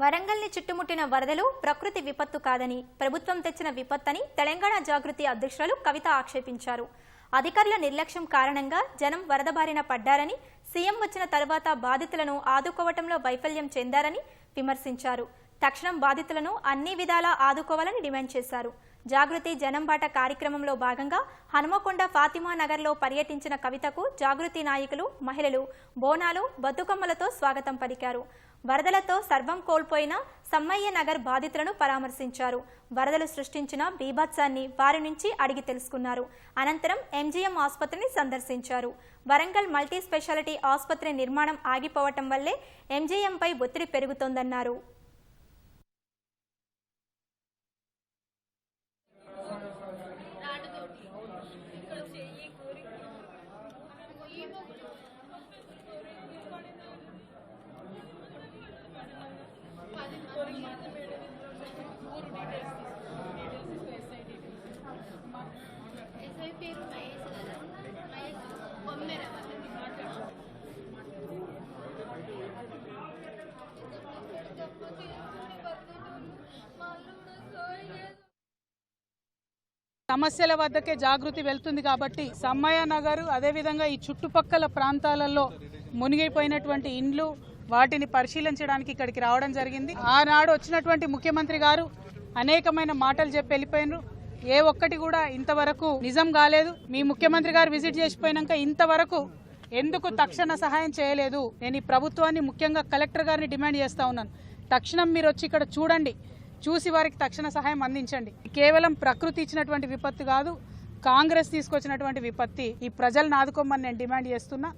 వరంగల్ని చుట్టుముట్టిన వరదలు ప్రకృతి విపత్తు కాదని ప్రభుత్వం తెచ్చిన విపత్తని తెలంగాణ జాగృతి అధ్యక్షురాలు కవిత ఆక్షేపించారు. అధికారుల నిర్లక్ష్యం కారణంగా జనం వరద బారిన పడ్డారని సీఎం వచ్చిన తర్వాత బాధితులను ఆదుకోవటంలో వైఫల్యం చెందారని విమర్శించారు. తక్షణం బాధితులను అన్ని విధాలా ఆదుకోవాలని డిమాండ్ చేశారు. జాగృతి జనం బాట కార్యక్రమంలో భాగంగా హనుమకొండ ఫాతిమా నగర్లో పర్యటించిన కవితకు జాగృతి నాయకులు మహిళలు బోనాలు బతుకమ్మలతో స్వాగతం పలికారు. వరదలతో సర్వం కోల్పోయిన సమ్మయ్య నగర్ బాధితులను పరామర్శించారు. వరదలు సృష్టించిన బీభత్సాన్ని వారి నుంచి అడిగి తెలుసుకున్నారు. అనంతరం ఎంజీఎం ఆసుపత్రిని సందర్శించారు. వరంగల్ మల్టీ స్పెషాలిటీ ఆసుపత్రి నిర్మాణం ఆగిపోవటం వల్లే ఎంజీఎంపై ఒత్తిడి పెరుగుతోందన్నారు. ఎస్ఐ పేరు మహేష్ కదా మహేష్ బొమ్మెర సమస్యల వద్దకే జాగృతి వెళ్తుంది కాబట్టి సమ్మయ్య నగర్ అదేవిధంగా ఈ చుట్టుపక్కల ప్రాంతాలలో మునిగిపోయినటువంటి ఇండ్లు వాటిని పరిశీలించడానికి ఇక్కడికి రావడం జరిగింది. ఆనాడు వచ్చినటువంటి ముఖ్యమంత్రి గారు అనేకమైన మాటలు చెప్పి వెళ్ళిపోయినారు. ఏ ఒక్కటి కూడా ఇంతవరకు నిజం కాలేదు. మీ ముఖ్యమంత్రి గారు విజిట్ చేసిపోయినాక ఇంతవరకు ఎందుకు తక్షణ సహాయం చేయలేదు? నేను ఈ ప్రభుత్వాన్ని ముఖ్యంగా కలెక్టర్ గారిని డిమాండ్ చేస్తా ఉన్నాను. తక్షణం మీరు వచ్చి ఇక్కడ చూడండి. చూసి వారికి తక్షణ సహాయం అందించండి. కేవలం ప్రకృతి ఇచ్చినటువంటి విపత్తు కాదు కాంగ్రెస్ తీసుకొచ్చినటువంటి విపత్తి ఈ ప్రజలను ఆదుకోమని నేను డిమాండ్ చేస్తున్నా.